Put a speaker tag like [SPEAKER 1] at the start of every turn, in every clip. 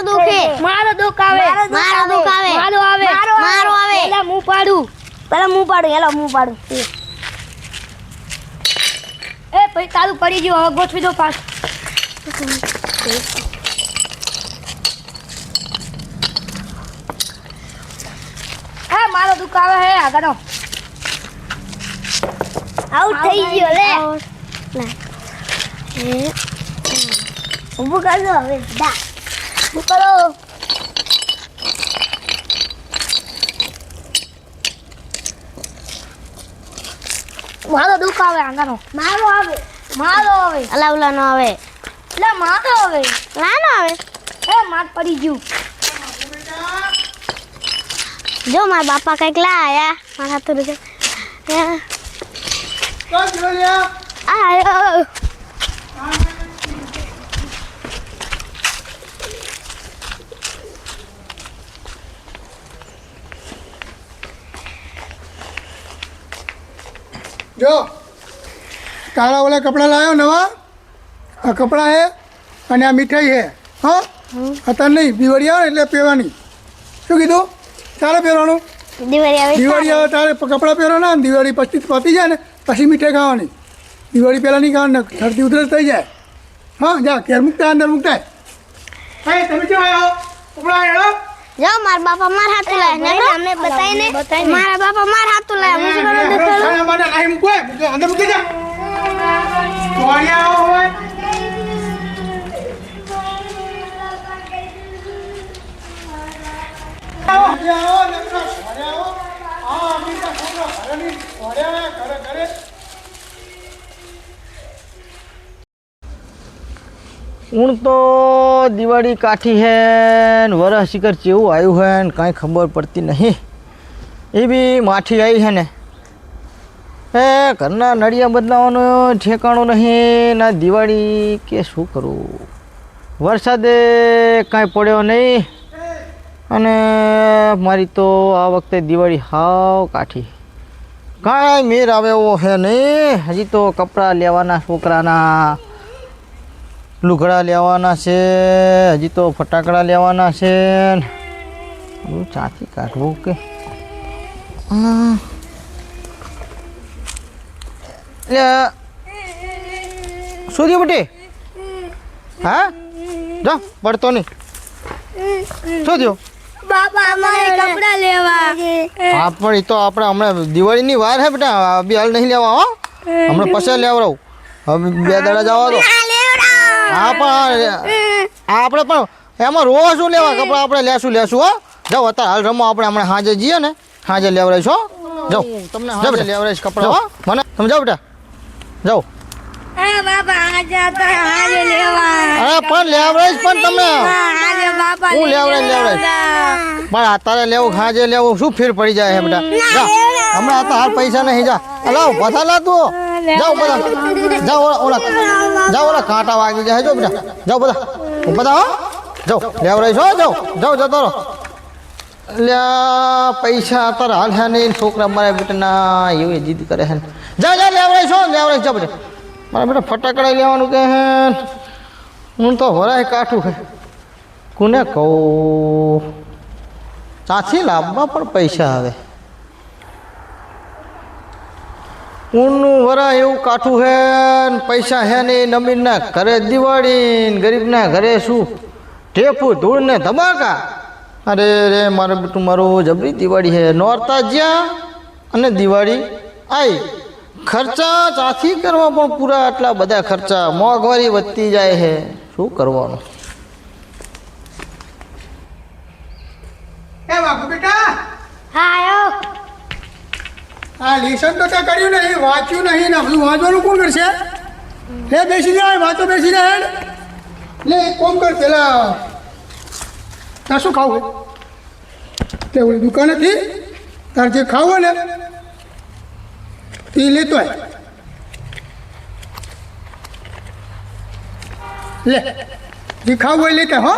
[SPEAKER 1] મારો દુખે
[SPEAKER 2] મારો દુખ આવે.
[SPEAKER 1] મારો દુખ આવે.
[SPEAKER 2] મારો આવે.
[SPEAKER 1] મારો આવે.
[SPEAKER 2] પેલા હું પાડું.
[SPEAKER 3] પેલા હું પાડું હેલો હું પાડું.
[SPEAKER 2] એ ભાઈ તારું પડી ગયું. હવે ગોઠવી દો પાછ. હા મારો દુખ આવે હે આગળ
[SPEAKER 3] આઉટ થઈ ગયો લે. ઉભું કરજો હવે દા કરો
[SPEAKER 2] મારો દુઃખ આવે આગળ
[SPEAKER 3] મારો આવે.
[SPEAKER 2] મારો આવે.
[SPEAKER 1] અલા ઉલા નો આવે.
[SPEAKER 2] એટલે મારો આવે.
[SPEAKER 1] ના નો આવે.
[SPEAKER 2] એ માર પડી ગયું.
[SPEAKER 1] જો મારા બાપા કંઈક લાયા. મારા હાથ રૂકે આયો
[SPEAKER 4] જો તારા ઓલા કપડાં લાવ્યો નવા? આ કપડાં હે અને આ મીઠાઈ હે. હા? અત્યારે નહીં દિવાળી આવે એટલે પહેરવાની. શું કીધું? તારે પહેરવાનું?
[SPEAKER 1] દિવાળી આવે
[SPEAKER 4] દિવાળી તારે કપડાં પહેરવાના ને દિવાળી પછી પતી જાય ને પછી મીઠાઈ ખાવાની. દિવાળી પહેલાં નહીં ખાવાની ને શરદી ઉધરસ થઈ જાય. હા જા ઘેર મૂકતા અંદર મૂકતા હે તમે કેમ આવ્યો કપડાં આવ્યો
[SPEAKER 1] મારા બાપા મારા હાથ લાયા
[SPEAKER 3] અમને બતાવીને
[SPEAKER 2] બતાવીને.
[SPEAKER 1] મારા બાપા મારા હાથ લાયા.
[SPEAKER 4] મૂકો, અંદર મૂકી જા દિવાળી આવો હોય આવો, ઘરે આવો, નકરા, ઘરે આવો. આ અમીરના છોકરા ઘરે નહીં, ઘરે આવે, ઘરે, ઘરે.
[SPEAKER 5] ઊણ તો દિવાળી કાઠી હે ને વરસ શિખર ચેવું આવ્યું હે ને કાંઈ ખબર પડતી નહીં એ બી માઠી આવી હે ને એ ઘરના નળિયા બદલાવાનું ઠેકાણું નહીં, ના દિવાળી કે શું કરું? વરસાદે કાંઈ પડ્યો નહીં. અને મારી તો આ વખતે દિવાળી હાવ કાઠી. કાંઈ મેર આવે એવો હે નહીં. હજી તો કપડાં લેવાના છોકરાના, લુગડા લેવાના છે, હજી તો ફટાકડા લેવાના છે. ચાથી કાઢવું કે? શું થયું બટી? હા? જા પડતો નહીં. શું થયું?
[SPEAKER 2] બાપા અમારે કપડા લેવા.
[SPEAKER 5] હા પણ એ તો આપણે હમણાં દિવાળીની વાર હે બેટા બી હાલ નહીં લેવા હો. હમણાં પછી લેવડાવું. હવે બે દાડા જવા દો. હા પણ આપણે પણ એમાં રોજ શું લેવા? કપડાં આપણે લેશું લેશું હો. જાઓ અત્યારે હાલ રમો આપણે હમણાં સાંજે જઈએ ને. સાંજે લેવડાવીશ હો. જાઓ. તમને સાંજે લેવડાવીશ કપડાં. હો. મને સમજાવો બેટા. જાઓ. અરે પણ લેવડાવીશ પણ તમે. હું લેવડાવીશ લેવડાવીશ પણ અત્યારે લેવું ખાજે લેવું શું ફેર પડી જાય હે બેટા? જા હમણાં તો હાલ પૈસા નહીં જા લાવ બધા લા તું જાઓ બધા. જાઓ ઓલા જાઓ ઓલા કાંટા વાગી જાય જો બેટા. જાઓ બધા. બધા હો. જાઓ લેવડાવીશ હો જાઓ. જાઓ જતો રહો. લ્યા પૈસા અત્યારે હાલ હે નહીં. છોકરા મારા બેટાના એવી જીદ કરે છે જા જા, લેવડાય છો લેવડાય, જા મારા બેટા ફટાકડા લેવાનું કે હે? તો વરાય કાઠું હે. કોને કહું? ત્યાંથી લાવવા પણ પૈસા આવે. ઊનનું વરા એવું કાઠું હે પૈસા હે નહીં નમીનના ઘરે દિવાળી ને ગરીબના ઘરે શું? ટેપું ધૂળ ને ધમાકા. અરે રે, મારે બેટું, મારું જબરી દિવાળી હે. નોરતા જ્યાં અને દિવાળી આવી ખર્ચા ચાથી કરવા પણ પૂરા આટલા બધા ખર્ચા. મોંઘવારી વધતી જાય છે શું કરવાનું?
[SPEAKER 4] એ બાપુ બેટા!
[SPEAKER 2] હા આયો.
[SPEAKER 4] આ લેસન તો તે કર્યું નહીં વાંચ્યું નહીં ને બધું વાંચવાનું કોણ કરશે? લે બેસી જાય વાંચો બેસી જાય. લે એક કોમ કર પેલા તાર શું ખાવું? તે ઓલી દુકાનેથી તાર જે ખાવું ને તે લેતો લે જે ખાવું હોય લેતા હો.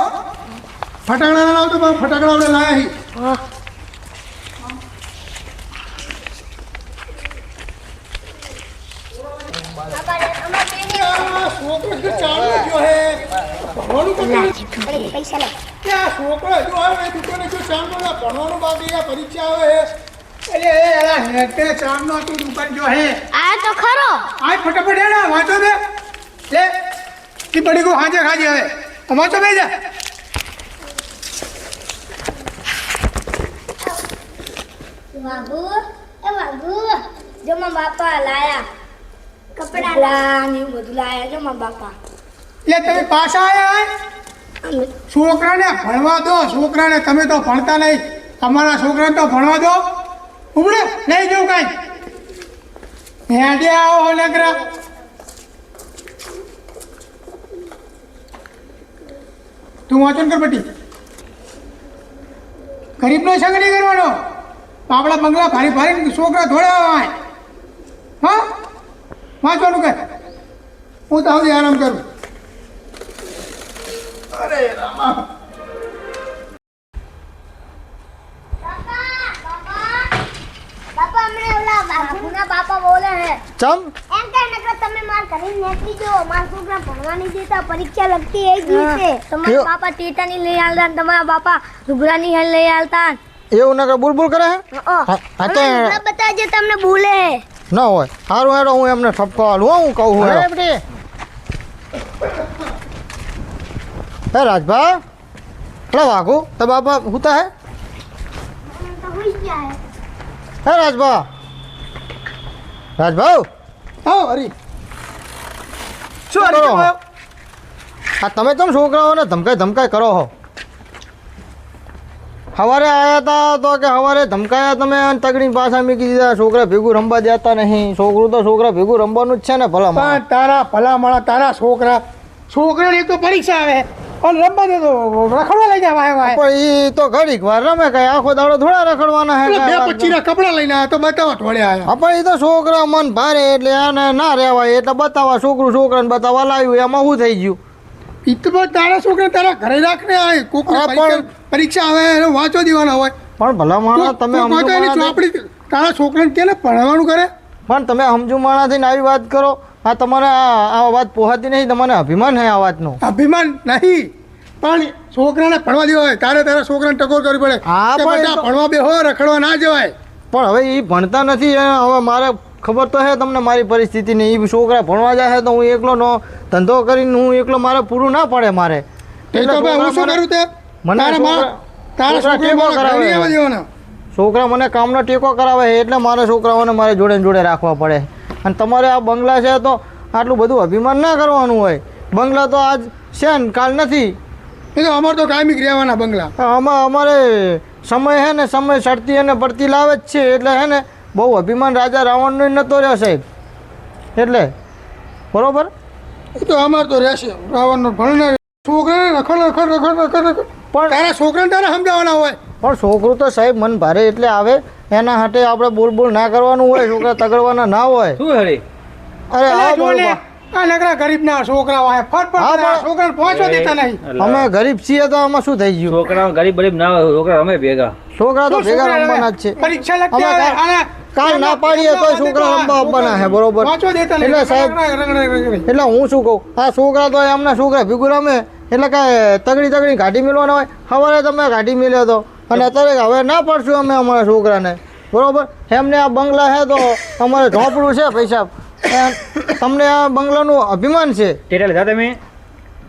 [SPEAKER 4] ફટાકડા ના લાવતો પણ ફટાકડા આપણે લાયા હી.
[SPEAKER 3] પૈસા
[SPEAKER 4] છોકરો હજુ આવે એ દુકાને જો ચાંદો ભણવાનું બાકી પરીક્ષા આવે એ એલા હેઠે ચાંદનો તું દુકાન જો હે.
[SPEAKER 1] આ તો ખરો.
[SPEAKER 4] આ ફટાફટ હે ને વાંચો દે લે ઈ પડી ગયું હાજે ખાજે હવે. વાંચો બે જા.
[SPEAKER 3] વાઘુ એ વાઘુ જો મારા બાપા લાયા. કપડા
[SPEAKER 2] ને એવું બધું લાયા જો બાપા.
[SPEAKER 4] એટલે તમે પાછા આયા છોકરાને ભણવા દો છોકરાને તમે તો ભણતા નહીં. તમારા છોકરાને તો ભણવા દો. ઉપડે નહીં જવું કાંઈ. હેડે આવો નકરા. તું વાંચન કર બટી ગરીબનો સંગ નહીં કરવાનો. આપણા બંગલા ભારી ભારી છોકરા ધોળાવા હોય. હા? વાંચવાનું કર હું તો હવે આરામ કરું. અરે રામા.
[SPEAKER 3] હમણે ઓલા વાઘુના બાપા બોલે હે
[SPEAKER 5] ચમ?
[SPEAKER 3] એમ કે નકર તમે માર ઘરે નીકળી જો માર છોકરા ભણવા નહીં દેતા પરીક્ષા લગતી એ દિવસે
[SPEAKER 2] તમારા
[SPEAKER 5] કેવો?
[SPEAKER 2] બાપા ટેટાની લઈ આલતા ને તમારા બાપા લુગડાની હેલ લઈ આલતા
[SPEAKER 5] એવું નકર બુલબુલ કરે હે? હા હા. તો
[SPEAKER 3] હમણાં બતાવજે તમને બોલે હે.
[SPEAKER 5] ન હોય. સારું હેડો હું એમને ઠપકો હાલું હો, હું કહું હું હેડો. હે રાજભા? એટલે વાઘુ. તો બાપા હુતા હે?
[SPEAKER 3] તો હોઈ ગયા હે.
[SPEAKER 5] હે રાજભા? રાજભાઉ
[SPEAKER 4] આવો. હરી શું
[SPEAKER 5] કરો? આ તમે કેમ છોકરાઓને ધમકાઈ ધમકાઈ કરો હો? સવારે આવ્યા હતા તો કે સવારે ધમકાયા તમે અને તગડી પાછા મૂકી દીધા. છોકરા ભેગું રમવા જતા નહીં. છોકરું તો છોકરા ભેગું રમવાનું જ છે ને ભલા
[SPEAKER 4] તારા ભલા માણા તારા છોકરા. છોકરાની તો પરીક્ષા આવે. અને રમવા દે તો રખડવા લઈ જાય આવ્યા વાય.
[SPEAKER 5] પણ એ તો ઘડીક વાર રમે કઈ. આખો દાડો થોડા રખડવાના હે
[SPEAKER 4] બે પચીના કપડા લઈને આવ્યા તો બતાવવા થોડે આવ્યા
[SPEAKER 5] પણ એ તો છોકરા મન ભારે એટલે આને ના રહેવાય. એટલે બતાવવા છોકરું છોકરાને બતાવવા લાવ્યું. એમાં શું થઈ ગયું?
[SPEAKER 4] ઈ તો તારા છોકરા તારા ઘરે રાખને આવે કોક
[SPEAKER 5] પણ-
[SPEAKER 4] પરીક્ષા આવે એને વાંચો દેવાના હોય.
[SPEAKER 5] પણ ભલા માણસ તમે
[SPEAKER 4] ચોપડી તારા છોકરાને કે ને ભણવાનું કરે?
[SPEAKER 5] પણ તમે સમજુ માણસ થઈને આવી વાત કરો. આ તમારે આ વાત પોહાતી નહીં તમને અભિમાન છે આ વાતનું.
[SPEAKER 4] અભિમાન નહીં પણ છોકરાને ભણવા દેવા હોય તારે તારા છોકરાને ટકોર કરવી પડે.
[SPEAKER 5] હા, પણ ભણવા
[SPEAKER 4] બે
[SPEAKER 5] તો-
[SPEAKER 4] રખડવા ના જવાય.
[SPEAKER 5] પણ હવે એ ભણતા નથી હવે મારે ખબર તો હે તમને મારી પરિસ્થિતિની. એ છોકરા ભણવા જાય તો હું એકલો નો ધંધો કરીને હું એકલો મારે પૂરું ના પડે મારે.
[SPEAKER 4] હું
[SPEAKER 5] છોકરા મને કામનો ટેકો કરાવે એટલે મારા છોકરાઓને મારે જોડે જોડે રાખવા પડે. અને તમારે આ બંગલા છે તો આટલું બધું અભિમાન ના કરવાનું હોય. બંગલા તો આજ છે ને કાલ નથી.
[SPEAKER 4] એ તો અમારે તો કાયમી રહેવાના બંગલા.
[SPEAKER 5] આમાં અમારે સમય હે ને સમય ચડતી અને પડતી લાવે જ છે. એટલે હે ને બહુ અભિમાન રાજા રાવણનો નહોતો રહ્યો સાહેબ. એટલે બરોબર?
[SPEAKER 4] એ તો અમારે તો રહેશે. રાવણનો ભણનાર છોકરાને રખડ રખડ રખડ રખડ રખડ
[SPEAKER 5] પણ
[SPEAKER 4] તારા છોકરાને તારે સમજાવવાના હોય.
[SPEAKER 5] પણ છોકરું તો સાહેબ મન ભારે એટલે આવે. એના હાટે આપણે બોલ બોલ ના કરવાનું હોય છોકરા તગડવાના ના હોય.
[SPEAKER 6] શું હરી?
[SPEAKER 5] અરે
[SPEAKER 4] આ ને,
[SPEAKER 5] બરોબર.
[SPEAKER 4] આ નકરા ગરીબના છોકરા હોય ફટ ફટ
[SPEAKER 5] હા,
[SPEAKER 4] કરે, આ
[SPEAKER 5] પણ-
[SPEAKER 4] પહોંચવા દેતા નહીં.
[SPEAKER 5] અમે ગરીબ છીએ તો આમાં શું થઈ ગયું?
[SPEAKER 6] છોકરા ગરીબ ગરીબ ના હોય છોકરા અમે ભેગા.
[SPEAKER 5] છોકરા તો ભેગા રમવાના જ છે.
[SPEAKER 4] પરીક્ષા લગતી
[SPEAKER 5] અમે
[SPEAKER 4] આવે, અને
[SPEAKER 5] કાંઈ ના પાડીએ તો છોકરા રમવા આવવાના છે, બરોબર.
[SPEAKER 4] પહોંચવા દેતા નહીં.
[SPEAKER 5] એટલે સાહેબ-. એટલે હું શું કહું? આ છોકરા તો એમના છોકરા ભેગું રમે. એટલે કાંઈ તગડી તગડી કાઢી મેળવાના હોય? સવારે તમે કાઢી મેલ્યો તો? અને અત્યારે હવે ના પડશું અમે અમારા છોકરાને. બરોબર? એમને આ બંગલા છે તો અમારે ઝોપડું છે પૈસા. તમને આ બંગલાનું અભિમાન છે?
[SPEAKER 6] તમે?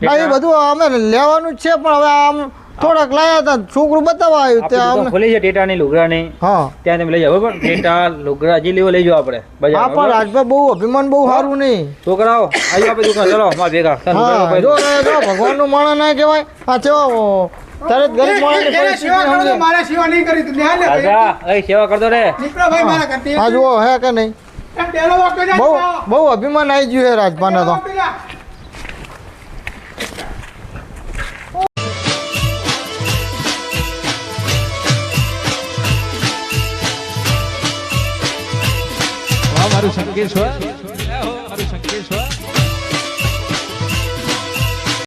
[SPEAKER 5] હા, એ બધું અમે લેવાનું જ છે પણ હવે આમ થોડાક લાયા હતા. છોકરું બતાવવા આવ્યું ત્યાં
[SPEAKER 6] ખોલી
[SPEAKER 5] અમને.
[SPEAKER 6] ટેટા છે ટેટાની લુગડાની.
[SPEAKER 5] હા.
[SPEAKER 6] ત્યાં તમે લઈ જાઓ બરોબર? ટેટા લુગડા જે લેવો લઈ જાઓ આપણે
[SPEAKER 5] હા પણ રાજભાઈ બહુ અભિમાન બહુ સારું નહીં.
[SPEAKER 6] છોકરાઓ આવી આપણે દુકાન ચલો અમારા ભેગા. લુગડા
[SPEAKER 5] જો ભગવાનનું માણસ ના કહેવાય. આ ચેવો તરત ગરીબ માણસની પરિસ્થિતિ
[SPEAKER 4] સેવા કરો તો
[SPEAKER 5] સમજે.
[SPEAKER 4] મારે સેવા નહીં કરી તું ધ્યાન લે ભાઈ.
[SPEAKER 6] રાજા એ સેવા કરતો રે
[SPEAKER 4] નીકળો ભાઈ મારા કરતી
[SPEAKER 5] આ જુઓ હે કે નહીં બહુ બહુ અભિમાન આવી ગયું હે રાજપાને તો
[SPEAKER 4] મારું.
[SPEAKER 7] મારું સંકેશ્વર